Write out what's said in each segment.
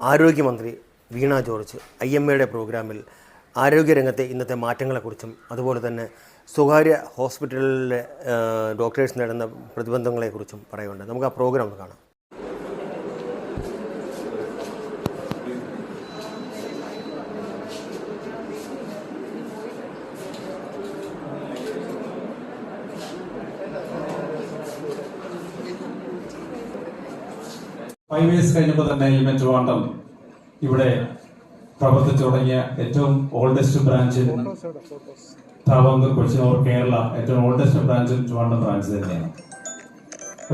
ആരോഗ്യമന്ത്രി വീണ George I M എയുടെ പ്രോഗ്രാമിൽ ആരോഗ്യരംഗത്തെ ഇന്നത്തെ മാറ്റങ്ങളെക്കുറിച്ചും അതുപോലെ തന്നെ സ്വകാര്യ ഹോസ്പിറ്റലിലെ ഡോക്ടേഴ്സ് നേടുന്ന പ്രതിബന്ധങ്ങളെക്കുറിച്ചും പറയുന്നുണ്ട്. നമുക്ക് ആ പ്രോഗ്രാം കാണാം. ഫൈവ് ഇയേഴ്സ് കഴിഞ്ഞപ്പോൾ തന്നെ ഈ മെട്രോവാണ്ടം ഇവിടെ പ്രവർത്തിച്ചു തുടങ്ങിയ ഏറ്റവും ഓൾഡസ്റ്റ് ബ്രാഞ്ച് ട്രാവങ്കർ കൊച്ചിനോർ കേരള ഏറ്റവും ഓൾഡസ്റ്റ് ബ്രാഞ്ച് ട്രിവാണ്ടം ബ്രാഞ്ച് തന്നെയാണ്.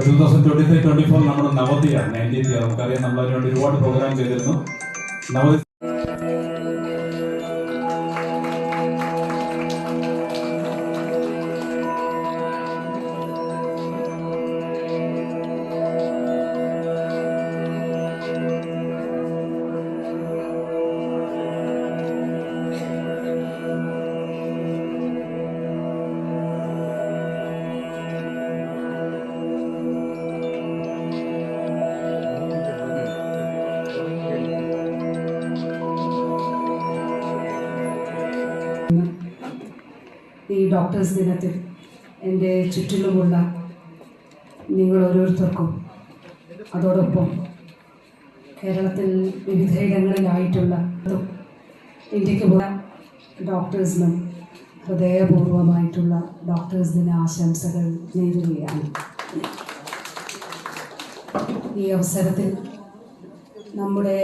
Two thousand twenty three twenty four നമ്മുടെ നവതിയാണ് നയന്റീൻ ഇയർ നമുക്കറിയാം നമ്മൾ അതിനുവേണ്ടി ഒരുപാട് പ്രോഗ്രാം ചെയ്തിരുന്നു. നവതി ഈ ഡോക്ടേഴ്സ് ദിനത്തിൽ എന്റെ ചുറ്റിലുമുള്ള നിങ്ങൾ ഓരോരുത്തർക്കും അതോടൊപ്പം കേരളത്തിൽ വിവിധയിടങ്ങളിലായിട്ടുള്ള ഇന്ത്യയ്ക്ക് പോയ ഡോക്ടേഴ്സിനും ഹൃദയപൂർവമായിട്ടുള്ള ഡോക്ടേഴ്സ് ദിന ആശംസകൾ നേരുകയാണ്. ഈ അവസരത്തിൽ നമ്മുടെ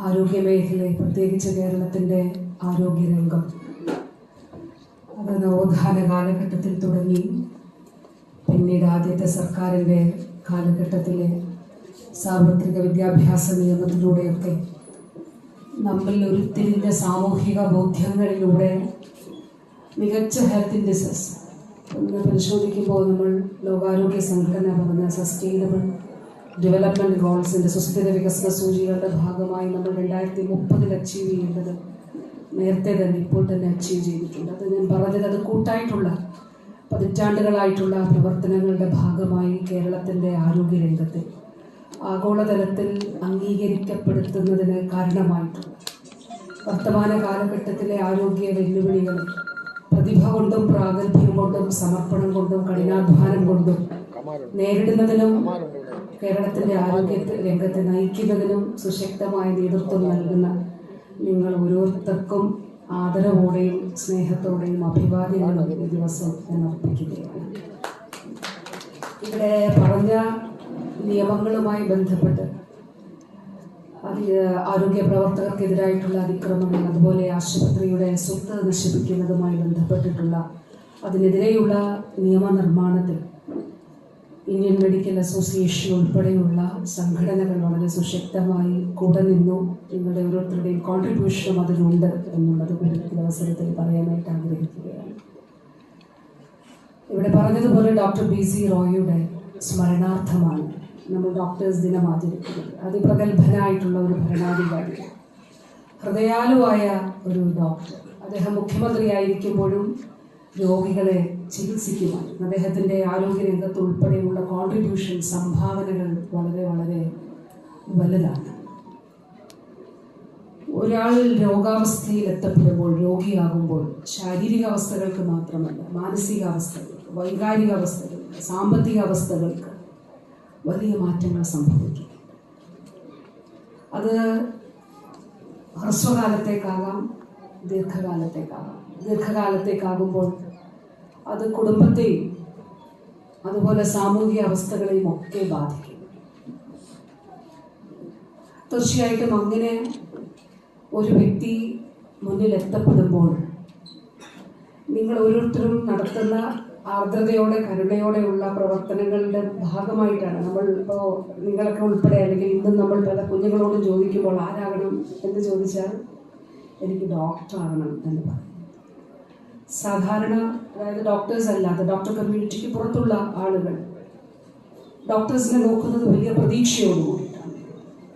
ആരോഗ്യമേഖല പ്രത്യേകിച്ച് കേരളത്തിന്റെ ആരോഗ്യരംഗം അത് നവോത്ഥാന കാലഘട്ടത്തിൽ തുടങ്ങി. പിന്നീട് ആദ്യത്തെ സർക്കാരിന്റെ കാലഘട്ടത്തിലെ സാർവത്രിക വിദ്യാഭ്യാസ നിയമത്തിലൂടെയൊക്കെ നമ്മിൽ ഉരുത്തിരിഞ്ഞ സാമൂഹിക ബോധ്യങ്ങളിലൂടെ മികച്ച ഹെൽത്ത് ഇൻഡിസസ് ഒന്ന് പരിശോധിക്കുമ്പോൾ നമ്മൾ ലോകാരോഗ്യ സംഘടന പറഞ്ഞ സസ്റ്റൈനബിൾ ഡെവലപ്മെന്റ് ഗോൾസിന്റെ സുസ്ഥിര വികസന സൂചികളുടെ ഭാഗമായി നമ്മൾ രണ്ടായിരത്തി മുപ്പതിൽ അച്ചീവ് ചെയ്യേണ്ടത് നേരത്തെ തന്നെ ഇപ്പോൾ തന്നെ അച്ചീവ് ചെയ്തിട്ടുണ്ട്. അത് ഞാൻ പറഞ്ഞത് അത് കൂട്ടായിട്ടുള്ള പതിറ്റാണ്ടുകളായിട്ടുള്ള പ്രവർത്തനങ്ങളുടെ ഭാഗമായി കേരളത്തിന്റെ ആരോഗ്യരംഗത്തെ ആഗോളതലത്തിൽ അംഗീകരിക്കപ്പെടുത്തുന്നതിന് കാരണമായിട്ടുണ്ട്. വർത്തമാന കാലഘട്ടത്തിലെ ആരോഗ്യ വെല്ലുവിളികൾ പ്രതിഭ കൊണ്ടും പ്രാഗൽഭ്യം കൊണ്ടും സമർപ്പണം കൊണ്ടും കഠിനാധ്വാനം കൊണ്ടും നേരിടുന്നതിനും കേരളത്തിന്റെ ആരോഗ്യ രംഗത്തെ നയിക്കുന്നതിനും സുശക്തമായ നേതൃത്വം നൽകുന്ന നിങ്ങൾ ഓരോരുത്തർക്കും ആദരവോടെയും സ്നേഹത്തോടെയും അഭിവാദ്യങ്ങളും ഈ ദിവസം ഞാൻ അർപ്പിക്കുകയാണ് ഇവിടെ പറഞ്ഞ നിയമങ്ങളുമായി ബന്ധപ്പെട്ട് അത് ആരോഗ്യ പ്രവർത്തകർക്കെതിരായിട്ടുള്ള അതിക്രമങ്ങൾ അതുപോലെ ആശുപത്രിയുടെ സ്വത്ത് നശിപ്പിക്കുന്നതുമായി ബന്ധപ്പെട്ടിട്ടുള്ള അതിനെതിരെയുള്ള നിയമനിർമ്മാണത്തിൽ ഇന്ത്യൻ മെഡിക്കൽ അസോസിയേഷൻ ഉൾപ്പെടെയുള്ള സംഘടനകൾ വളരെ സുശക്തമായി കൂടെ നിന്നു നിങ്ങളുടെ ഓരോരുത്തരുടെയും കോൺട്രിബ്യൂഷനും അതിലുണ്ട് എന്നുള്ളത് കൂടി ഈ അവസരത്തിൽ പറയാനായിട്ട് ആഗ്രഹിക്കുകയാണ്. ഇവിടെ പറഞ്ഞതുപോലെ ഡോക്ടർ ബി സി റോയിയുടെ സ്മരണാർത്ഥമാണ് നമ്മൾ ഡോക്ടേഴ്സ് ദിനം ആചരിക്കുന്നത്. അതിപ്രഗത്ഭനായിട്ടുള്ള ഒരു ഭരണാധികാരി ഹൃദയാലുവായ ഒരു ഡോക്ടർ അദ്ദേഹം മുഖ്യമന്ത്രിയായിരിക്കുമ്പോഴും രോഗികളെ ചികിത്സിക്കുമായിരുന്നു അദ്ദേഹത്തിന്റെ ആരോഗ്യരംഗത്ത് ഉൾപ്പെടെയുള്ള കോൺട്രിബ്യൂഷൻ സംഭാവനകൾ വളരെ വളരെ വലുതാണ്. ഒരാൾ രോഗാവസ്ഥയിൽ എത്തപ്പെടുമ്പോൾ രോഗിയാകുമ്പോൾ ശാരീരിക അവസ്ഥകൾക്ക് മാത്രമല്ല മാനസികാവസ്ഥകൾക്ക് വൈകാരിക അവസ്ഥകൾ സാമ്പത്തിക അവസ്ഥകൾക്ക് വലിയ മാറ്റങ്ങൾ സംഭവിക്കും. അത് ഹ്രസ്വകാലത്തേക്കാകാം ദീർഘകാലത്തേക്കാകാം. ദീർഘകാലത്തേക്കാകുമ്പോൾ അത് കുടുംബത്തെയും അതുപോലെ സാമൂഹിക അവസ്ഥകളെയും ഒക്കെ ബാധിക്കും. തീർച്ചയായിട്ടും അങ്ങനെ ഒരു വ്യക്തി മുന്നിൽ എത്തപ്പെടുമ്പോൾ നിങ്ങൾ ഓരോരുത്തരും നടത്തുന്ന ആർദ്രതയോടെ കരുണയോടെയുള്ള പ്രവർത്തനങ്ങളുടെ ഭാഗമായിട്ടാണ് നമ്മൾ ഇപ്പോൾ നിങ്ങളൊക്കെ ഉൾപ്പെടെ അല്ലെങ്കിൽ ഇന്നും നമ്മൾ പല കുഞ്ഞുങ്ങളോട് ചോദിക്കുമ്പോൾ ആരാകണം എന്ന് ചോദിച്ചാൽ എനിക്ക് ഡോക്ടറാകണം എന്ന് പറയും. സാധാരണ അതായത് ഡോക്ടേഴ്സ് അല്ലാതെ ഡോക്ടർ കമ്മ്യൂണിറ്റിക്ക് പുറത്തുള്ള ആളുകൾ ഡോക്ടേഴ്സിനെ നോക്കുന്നത് വലിയ പ്രതീക്ഷയോടുകൂടിയിട്ടാണ്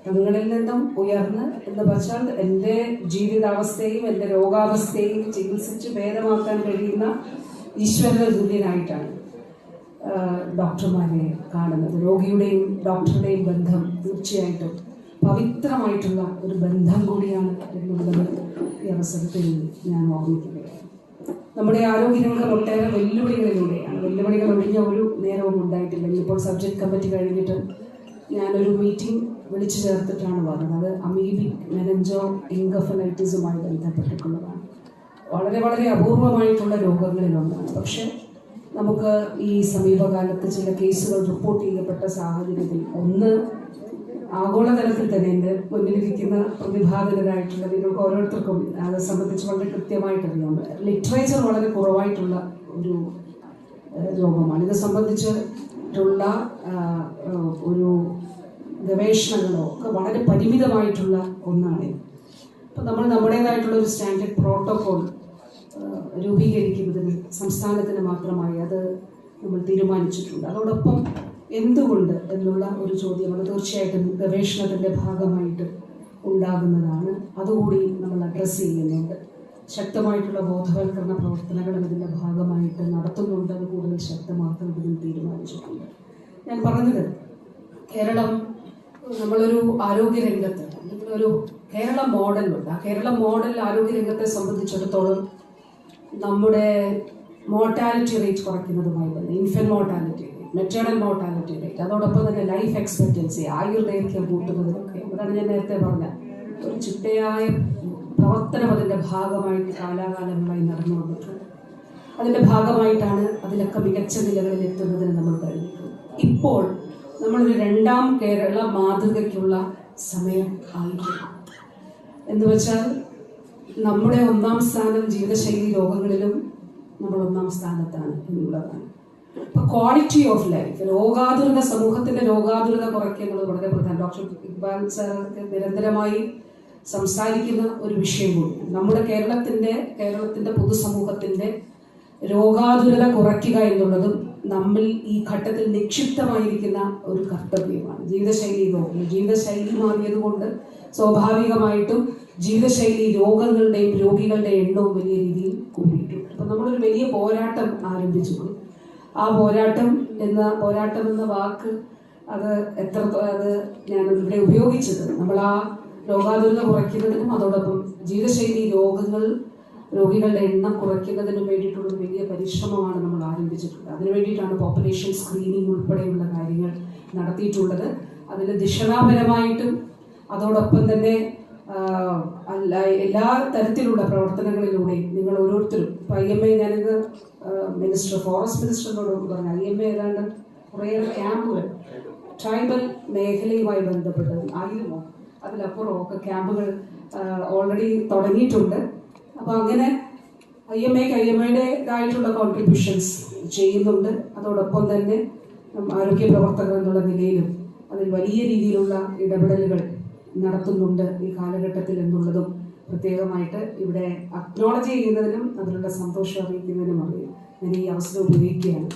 തങ്ങളിൽ നിന്നും ഉയർന്ന് എന്ന് വെച്ചാൽ എന്റെ ജീവിതാവസ്ഥയും എന്റെ രോഗാവസ്ഥയും ചികിത്സിച്ച് ഭേദമാക്കാൻ കഴിയുന്ന ഈശ്വര തുല്യനായിട്ടാണ് ഡോക്ടർമാരെ കാണുന്നത്. രോഗിയുടെയും ഡോക്ടറുടെയും ബന്ധം തീർച്ചയായിട്ടും പവിത്രമായിട്ടുള്ള ഒരു ബന്ധം കൂടിയാണ് എന്നുള്ളത് ഈ അവസരത്തിൽ ഞാൻ ഓർമ്മിക്കുകയാണ് നമ്മുടെ ആരോഗ്യ രംഗം ഒട്ടേറെ വെല്ലുവിളികളിലൂടെയാണ് വെല്ലുവിളികൾ ഒഴിഞ്ഞ ഒരു നേരവും ഉണ്ടായിട്ടില്ല. ഇപ്പോൾ സബ്ജക്ട് കമ്മിറ്റി കഴിഞ്ഞിട്ട് ഞാനൊരു മീറ്റിംഗ് വിളിച്ചു ചേർത്തിട്ടാണ് വന്നത്. അമീബിക് മെനഞ്ചോ എൻകഫലൈറ്റിസുമായി ബന്ധപ്പെട്ടിട്ടുള്ളതാണ്. വളരെ വളരെ അപൂർവമായിട്ടുള്ള രോഗങ്ങളിലൊന്നാണ്. പക്ഷേ നമുക്ക് ഈ സമീപകാലത്ത് ചില കേസുകൾ റിപ്പോർട്ട് ചെയ്യപ്പെട്ട സാഹചര്യത്തിൽ ഒന്ന് ആഗോളതലത്തിൽ തന്നെ എന്റെ മുന്നിലിരിക്കുന്ന പ്രതിഭാതരായിട്ടുള്ള നിങ്ങൾക്ക് ഓരോരുത്തർക്കും അത് സംബന്ധിച്ച് വളരെ കൃത്യമായിട്ട് അറിയാം ലിറ്ററേച്ചർ വളരെ കുറവായിട്ടുള്ള ഒരു രോഗമാണ് ഇത് സംബന്ധിച്ചിട്ടുള്ള ഒരു ഗവേഷണങ്ങളോ ഒക്കെ വളരെ പരിമിതമായിട്ടുള്ള ഒന്നാണ്. അപ്പം നമ്മൾ നമ്മുടേതായിട്ടുള്ള ഒരു സ്റ്റാൻഡേർഡ് പ്രോട്ടോകോൾ രൂപീകരിക്കുന്നതിന് സംസ്ഥാനത്തിന് മാത്രമായി അത് നമ്മൾ തീരുമാനിച്ചിട്ടുണ്ട്. അതോടൊപ്പം എന്തുകൊണ്ട് എന്നുള്ള ഒരു ചോദ്യമാണ് തീർച്ചയായിട്ടും ഗവേഷണത്തിന്റെ ഭാഗമായിട്ട് ഉണ്ടാകുന്നതാണ്. അതുകൂടി നമ്മൾ അഡ്രസ്സ് ചെയ്യുന്നുണ്ട്. ശക്തമായിട്ടുള്ള ബോധവൽക്കരണ പ്രവർത്തനങ്ങളും ഇതിന്റെ ഭാഗമായിട്ട് നടത്തുന്നുണ്ട് അത് കൂടുതൽ ശക്തമാക്കുന്നതിനും തീരുമാനിച്ചിട്ടുണ്ട്. ഞാൻ പറഞ്ഞത് കേരളം നമ്മളൊരു ആരോഗ്യരംഗത്ത് അല്ലെങ്കിൽ ഒരു കേരള മോഡലുണ്ട് ആ കേരള മോഡൽ ആരോഗ്യരംഗത്തെ സംബന്ധിച്ചിടത്തോളം നമ്മുടെ മോർട്ടാലിറ്റി റേറ്റ് കുറയ്ക്കുന്നതുമായി ബന്ധം infant mortality maternal mortality rate അതോടൊപ്പം തന്നെ ലൈഫ് എക്സ്പെക്റ്റൻസി ആയുർദൈർഘ്യം കൂട്ടുന്നതിനൊക്കെ അതാണ് ഞാൻ നേരത്തെ പറഞ്ഞ ഒരു ചിട്ടയായ പ്രവർത്തനം അതിന്റെ ഭാഗമായിട്ട് കാലാകാലങ്ങളായി നടന്നു വന്നിട്ടുണ്ട്. അതിന്റെ ഭാഗമായിട്ടാണ് അതിലൊക്കെ മികച്ച നിലകളിൽ എത്തുന്നതിന് നമ്മൾ കഴിഞ്ഞിട്ടുള്ളത് ഇപ്പോൾ നമ്മളൊരു രണ്ടാം കേരള മാതൃകയ്ക്കുള്ള സമയം ആയിരിക്കും എന്ന് വെച്ചാൽ നമ്മുടെ ഒന്നാം സ്ഥാനം ജീവിതശൈലി രോഗങ്ങളിലും നമ്മൾ ഒന്നാം സ്ഥാനത്താണ് എന്നുള്ളതാണ്. അപ്പോൾ ക്വാളിറ്റി ഓഫ് ലൈഫ് രോഗാതുരത സമൂഹത്തിന്റെ രോഗാതുരത കുറയ്ക്കുക എന്നുള്ളത് വളരെ പ്രധാനം. ഡോക്ടർ ഇക്ബാൽ സാർക്ക് നിരന്തരമായി സംസാരിക്കുന്ന ഒരു വിഷയം കൂടിയാണ് നമ്മുടെ കേരളത്തിന്റെ കേരളത്തിന്റെ പൊതുസമൂഹത്തിന്റെ രോഗാതുരത കുറയ്ക്കുക എന്നുള്ളതും നമ്മിൽ ഈ ഘട്ടത്തിൽ നിക്ഷിപ്തമായിരിക്കുന്ന ഒരു കർത്തവ്യമാണ്. ജീവിതശൈലി രോഗം. ജീവിതശൈലി മാറിയതുകൊണ്ട് സ്വാഭാവികമായിട്ടും ജീവിതശൈലി രോഗങ്ങളുടെയും രോഗികളുടെ എണ്ണവും വലിയ രീതിയിൽ കൂടിയിട്ടുണ്ട്. അപ്പം നമ്മളൊരു വലിയ പോരാട്ടം ആരംഭിച്ചു. ആ പോരാട്ടം എന്ന പോരാട്ടം എന്ന വാക്ക് അത് എത്ര അത് ഞാൻ ഇവിടെ ഉപയോഗിച്ചത്. നമ്മൾ ആ രോഗാതുരത കുറയ്ക്കുന്നതിനും അതോടൊപ്പം ജീവിതശൈലി രോഗങ്ങൾ രോഗികളുടെ എണ്ണം കുറയ്ക്കുന്നതിനും വേണ്ടിയിട്ടുള്ള വലിയ പരിശ്രമമാണ് നമ്മൾ ആരംഭിച്ചിട്ടുള്ളത്. അതിനു വേണ്ടിയിട്ടാണ് പോപ്പുലേഷൻ സ്ക്രീനിങ് ഉൾപ്പെടെയുള്ള കാര്യങ്ങൾ നടത്തിയിട്ടുള്ളത്. അതിൽ ദിഷണാപരമായിട്ടും അതോടൊപ്പം തന്നെ എല്ലാ തരത്തിലുള്ള പ്രവർത്തനങ്ങളിലൂടെ നിങ്ങൾ ഓരോരുത്തരും ഇപ്പൊ ഐ എം എ ഞാനിത് മിനിസ്റ്റർ ഫോറസ്റ്റ് മിനിസ്റ്ററിനോട് പറഞ്ഞു. ഐ എം എ ഏതാണ്ട് കുറേയേറെ ക്യാമ്പുകൾ ട്രൈബൽ മേഖലയുമായി ബന്ധപ്പെട്ട് ആയിരമോ അതിലപ്പുറം ഒക്കെ ക്യാമ്പുകൾ ഓൾറെഡി തുടങ്ങിയിട്ടുണ്ട്. അപ്പോൾ അങ്ങനെ ഐ എം എക്ക് ഐ എം എയുടേതായിട്ടുള്ള കോൺട്രിബ്യൂഷൻസ് ചെയ്യുന്നുണ്ട്. അതോടൊപ്പം തന്നെ ആരോഗ്യ പ്രവർത്തകർ എന്നുള്ള നിലയിലും അതിൽ വലിയ രീതിയിലുള്ള ഇടപെടലുകൾ നടത്തുന്നുണ്ട് ഈ കാലഘട്ടത്തിൽ എന്നുള്ളതും പ്രത്യേകമായിട്ട് ഇവിടെ അക്നോളജ് ചെയ്യുന്നതിനും അതിലുള്ള സന്തോഷം അറിയിക്കുന്നതിനും അറിയാം. ഞാൻ ഈ അവസരം ഉപയോഗിക്കുകയാണ്.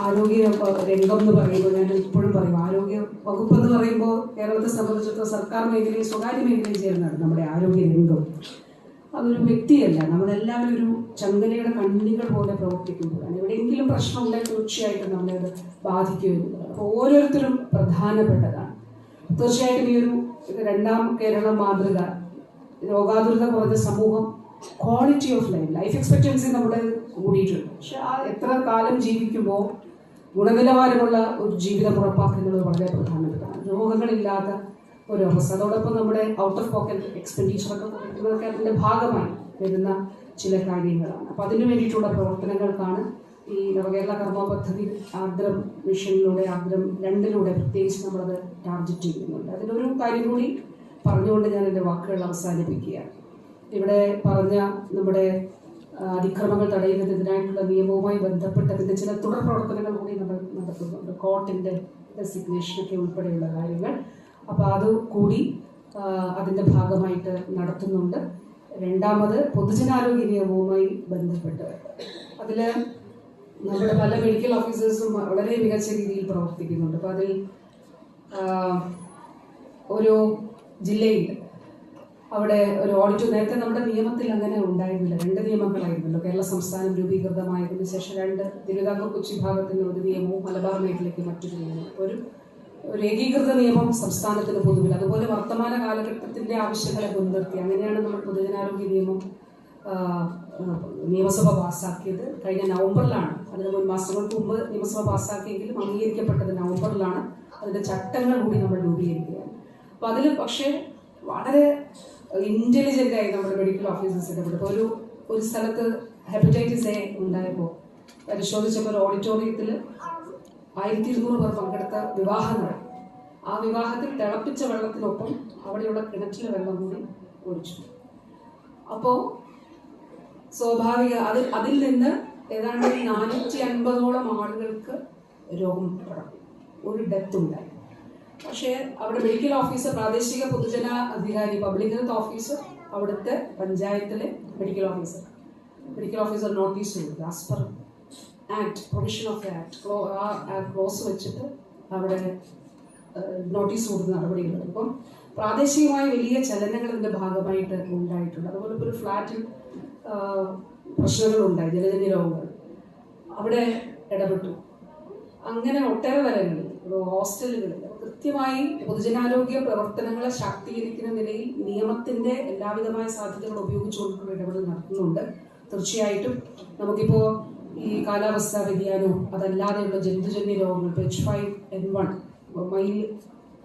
ആരോഗ്യ രംഗം എന്ന് പറയുമ്പോൾ ഞാൻ ഇപ്പോഴും പറയും ആരോഗ്യ വകുപ്പ് എന്ന് പറയുമ്പോൾ കേരളത്തെ സംബന്ധിച്ചിടത്തോളം സർക്കാർ മേഖലയും സ്വകാര്യ മേഖലയും ചേർന്നാണ് നമ്മുടെ ആരോഗ്യ രംഗം. അതൊരു വ്യക്തിയല്ല. നമ്മളെല്ലാവരും ഒരു ചങ്ങലയുടെ കണ്ണികൾ പോലെ പ്രവർത്തിക്കുമ്പോഴാണ് എവിടെയെങ്കിലും പ്രശ്നം ഉണ്ടെങ്കിൽ തീർച്ചയായിട്ടും നമ്മളെ ബാധിക്കുമെന്നുള്ളത് അപ്പോൾ ഓരോരുത്തരും പ്രധാനപ്പെട്ടതാണ്. തീർച്ചയായിട്ടും ഈ ഒരു രണ്ടാം കേരള മാതൃക. രോഗാതുരത കുറഞ്ഞ സമൂഹം. Quality of life life expectancy നമ്മുടെ കൂടിയിട്ടുണ്ട്. പക്ഷെ ആ എത്ര കാലം ജീവിക്കുമ്പോൾ ഗുണനിലവാരമുള്ള ഒരു ജീവിതം ഉറപ്പാക്കുന്നത് വളരെ പ്രധാനപ്പെട്ടതാണ്. രോഗങ്ങളില്ലാത്ത ഒരു അവസ്ഥ അതോടൊപ്പം നമ്മുടെ ഔട്ട് ഓഫ് പോക്കറ്റ് എക്സ്പെൻഡിച്ചറൊക്കെ കുറയ്ക്കുന്നതൊക്കെ അതിന്റെ ഭാഗമായി വരുന്ന ചില കാര്യങ്ങളാണ്. അപ്പോൾ അതിനു വേണ്ടിയിട്ടുള്ള പ്രവർത്തനങ്ങൾക്കാണ് ഈ നവകേരള കർമ്മ പദ്ധതി ആർദ്രം മിഷനിലൂടെ ആർദ്രം രണ്ടിലൂടെ പ്രത്യേകിച്ച് നമ്മളത് ടാർഗറ്റ് ചെയ്യുന്നുണ്ട്. അതിലൊരു കാര്യം കൂടി പറഞ്ഞുകൊണ്ട് ഞാൻ എന്റെ വാക്കുകൾ അവസാനിപ്പിക്കുകയാണ്. ഇവിടെ പറഞ്ഞ നമ്മുടെ അതിക്രമങ്ങൾ തടയുന്നതിനായിട്ടുള്ള നിയമവുമായി ബന്ധപ്പെട്ടതിന്റെ ചില തുടർ പ്രവർത്തനങ്ങൾ കൂടി നമ്മൾ നടത്തുന്നുണ്ട്. കോർട്ടിന്റെ ഡെസിഗ്നേഷനൊക്കെ ഉൾപ്പെടെയുള്ള കാര്യങ്ങൾ. അപ്പോൾ അത് കൂടി അതിന്റെ ഭാഗമായിട്ട് നടത്തുന്നുണ്ട്. രണ്ടാമത് പൊതുജനാരോഗ്യ നിയമവുമായി ബന്ധപ്പെട്ട്. അതിൽ നമ്മുടെ പല മെഡിക്കൽ ഓഫീസേഴ്സും വളരെ മികച്ച രീതിയിൽ പ്രവർത്തിക്കുന്നുണ്ട്. അപ്പോൾ അതിൽ ഒരു ജില്ലയിൽ അവിടെ ഒരു ഓഡിറ്റ് നേരത്തെ നമ്മുടെ നിയമത്തിൽ അങ്ങനെ ഉണ്ടായിരുന്നില്ല. രണ്ട് നിയമങ്ങളായിരുന്നല്ലോ. കേരള സംസ്ഥാനം രൂപീകൃതമായതിനു ശേഷം രണ്ട് തിരുവിതാംകൂർ കൊച്ചി ഭാഗത്തിന് ഒരു നിയമവും മലബാർ മേഖലയ്ക്ക് മറ്റൊരു നിയമവും. ഒരു ഒരു ഏകീകൃത നിയമം സംസ്ഥാനത്തിന് പൊതുവിൽ. അതുപോലെ വർത്തമാന കാലഘട്ടത്തിന്റെ ആവശ്യങ്ങളെ മുൻനിർത്തി. അങ്ങനെയാണ് നമ്മൾ പൊതുജനാരോഗ്യ നിയമം നിയമസഭ പാസ്സാക്കിയത് കഴിഞ്ഞ നവംബറിലാണ്. അതിന് മുൻ മാസങ്ങൾക്ക് മുമ്പ് നിയമസഭ പാസ്സാക്കിയെങ്കിലും അംഗീകരിക്കപ്പെട്ടത് നവംബറിലാണ്. അതിന്റെ ചട്ടങ്ങൾ കൂടി നമ്മൾ രൂപീകരിക്കുകയാണ്. അപ്പോൾ അതിൽ പക്ഷേ വളരെ ഇന്റലിജന്റ് ആയി നമ്മുടെ മെഡിക്കൽ ഓഫീസേഴ്സ് ഇടപെടും ഒരു ഒരു സ്ഥലത്ത് ഹെപ്പറ്റൈറ്റിസ് എ ഉണ്ടായപ്പോൾ പരിശോധിച്ചപ്പോൾ ഒരു ഓഡിറ്റോറിയത്തിൽ ആയിരത്തി ഇരുന്നൂറ് പേർ പങ്കെടുത്ത വിവാഹങ്ങൾ ആ വിവാഹത്തിൽ തിളപ്പിച്ച വെള്ളത്തിനൊപ്പം അവിടെയുള്ള കിണറ്റിലെ വെള്ളം കൂടി ഒഴിച്ചു. അപ്പോൾ സ്വാഭാവിക അതിൽ അതിൽ നിന്ന് ഏതാണ്ട് നാനൂറ്റി അൻപതോളം ആളുകൾക്ക് രോഗം പടർന്നു ഒരു ഡെത്ത് ഉണ്ടായി. പക്ഷേ അവിടെ മെഡിക്കൽ ഓഫീസർ പ്രാദേശിക പൊതുജന അധികാരി പബ്ലിക് ഹെൽത്ത് ഓഫീസർ അവിടുത്തെ പഞ്ചായത്തിലെ medical officer medical officer notice കൊടുത്തു as per act provision of act ആ ക്ലോസ് വെച്ചിട്ട് അവിടെ നോട്ടീസ് കൊടുത്ത നടപടികൾ ഇപ്പം പ്രാദേശികമായ വലിയ ചലനങ്ങൾ ഭാഗമായിട്ട് ഉണ്ടായിട്ടുണ്ട്. അതുപോലെ ഇപ്പോൾ ഒരു ഫ്ലാറ്റിൽ പ്രശ്നങ്ങളുണ്ടായി ജലജന്യ രോഗങ്ങൾ. അവിടെ ഇടപെട്ടു. അങ്ങനെ ഒട്ടേറെ ഇപ്പോൾ ഹോസ്റ്റലുകളിൽ കൃത്യമായി പൊതുജനാരോഗ്യ പ്രവർത്തനങ്ങളെ ശാക്തീകരിക്കുന്ന നിലയിൽ നിയമത്തിന്റെ എല്ലാവിധമായ സാധ്യതകൾ ഉപയോഗിച്ചുകൊണ്ടുള്ള ഇടപെടൽ നടത്തുന്നുണ്ട് തീർച്ചയായിട്ടും നമുക്കിപ്പോൾ ഈ കാലാവസ്ഥാ വ്യതിയാനവും അതല്ലാതെയുള്ള ജന്തുജന്യ രോഗങ്ങൾ എച്ച് ഫൈവ് എൻ വൺ മയിൽ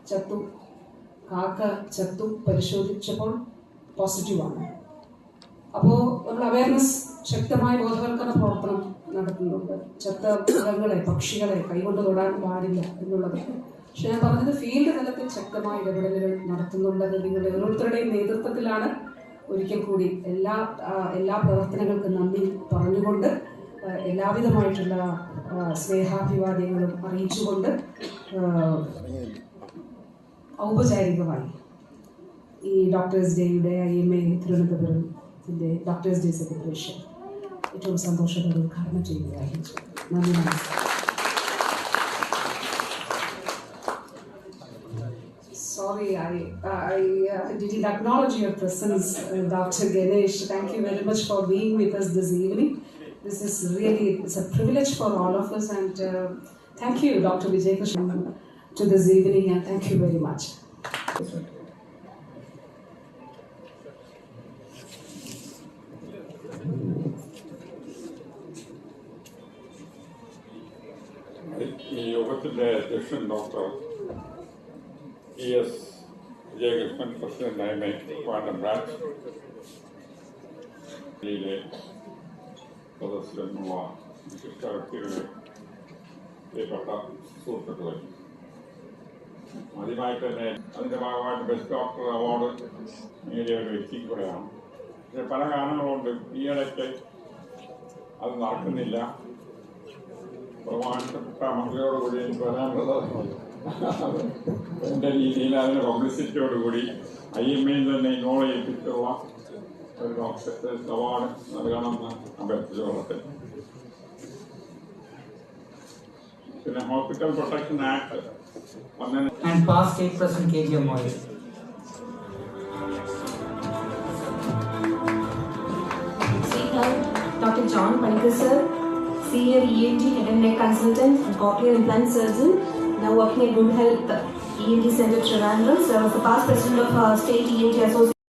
ചത്തു കാക്ക ചത്തു പരിശോധിച്ചപ്പോൾ പോസിറ്റീവാണ് അപ്പോൾ നമ്മൾ അവയർനെസ് ശക്തമായ ബോധവൽക്കരണ പ്രവർത്തനം നടത്തുന്നുണ്ട്. ചത്ത മൃഗങ്ങളെ പക്ഷികളെ കൈകൊണ്ട് തൊടാൻ പാടില്ല എന്നുള്ളത്. പക്ഷെ ഞാൻ പറഞ്ഞത് ഫീൽഡ് തലത്തിൽ ശക്തമായ ഇടപെടലുകൾ നടത്തുന്നുണ്ട് നിങ്ങൾ ഓരോരുത്തരുടെയും നേതൃത്വത്തിലാണ് ഒരിക്കൽ കൂടി എല്ലാ എല്ലാ പ്രവർത്തനങ്ങൾക്കും നന്ദി പറഞ്ഞുകൊണ്ട് എല്ലാവിധമായിട്ടുള്ള സ്നേഹാഭിവാദ്യങ്ങളും അറിയിച്ചുകൊണ്ട് ഔപചാരികമായി ഈ ഡോക്ടേഴ്സ് ഡേയുടെ I M A തിരുവനന്തപുരത്തിൻ്റെ doctors day celebration ഏറ്റവും സന്തോഷത്തോടെ ഉദ്ഘാടനം ചെയ്യുകയായിരുന്നു നന്ദി നമസ്കാരം Sorry, I, I uh, didn't acknowledge your presence, uh, Dr. Ganesh. Thank you very much for being with us this evening. This is really it's a privilege for all of us, and uh, thank you, Dr. Vijay Krishnan, to this evening, and thank you very much. യോഗത്തിന്റെ അധ്യക്ഷൻ doctor E S Vijayakrishnan പ്രസിഡന്റായ വാണ്ടം branch ജില്ലയിലെ സദസ്സിലെന്നുള്ള വിശിഷ്ട വ്യക്തികളെ പ്രിയപ്പെട്ട സുഹൃത്തുക്കളെ ആദ്യമായി തന്നെ അതിന്റെ ഭാഗമായിട്ട് ബെസ്റ്റ് ഡോക്ടർ അവാർഡ് നേടിയ ഒരു വ്യക്തി കൂടെയാണ് പക്ഷെ പല കാരണങ്ങളുണ്ട് ഈയിടയ്ക്ക് അത് നടക്കുന്നില്ല ബഹുമാനപ്പെട്ട മന്ത്രിയോടുകൂടി എനിക്ക് പറയാനുള്ളത് എന്റെ രീതിയിൽ അതിന് പബ്ലിസിറ്റിയോടുകൂടി ഐ എം എയിൽ തന്നെ ഇന്നോളം ഏൽപ്പിച്ചുള്ള ഒരു ഡോക്ടറേറ്റ് അവാർഡ് നൽകണമെന്ന് അഭ്യർത്ഥിച്ചോളട്ടെ പിന്നെ ഹോസ്പിറ്റൽ പ്രൊട്ടക്ഷൻ ആക്ട് വന്നതിന് and past 8% kg oil. Speaker, Dr. John Panikar sir, Senior ENT Head and Neck Consultant and Cochlear Implant Surgeon, now working at Good Health ENT Center Trivandrum. I was the past president of uh, State ENT Association.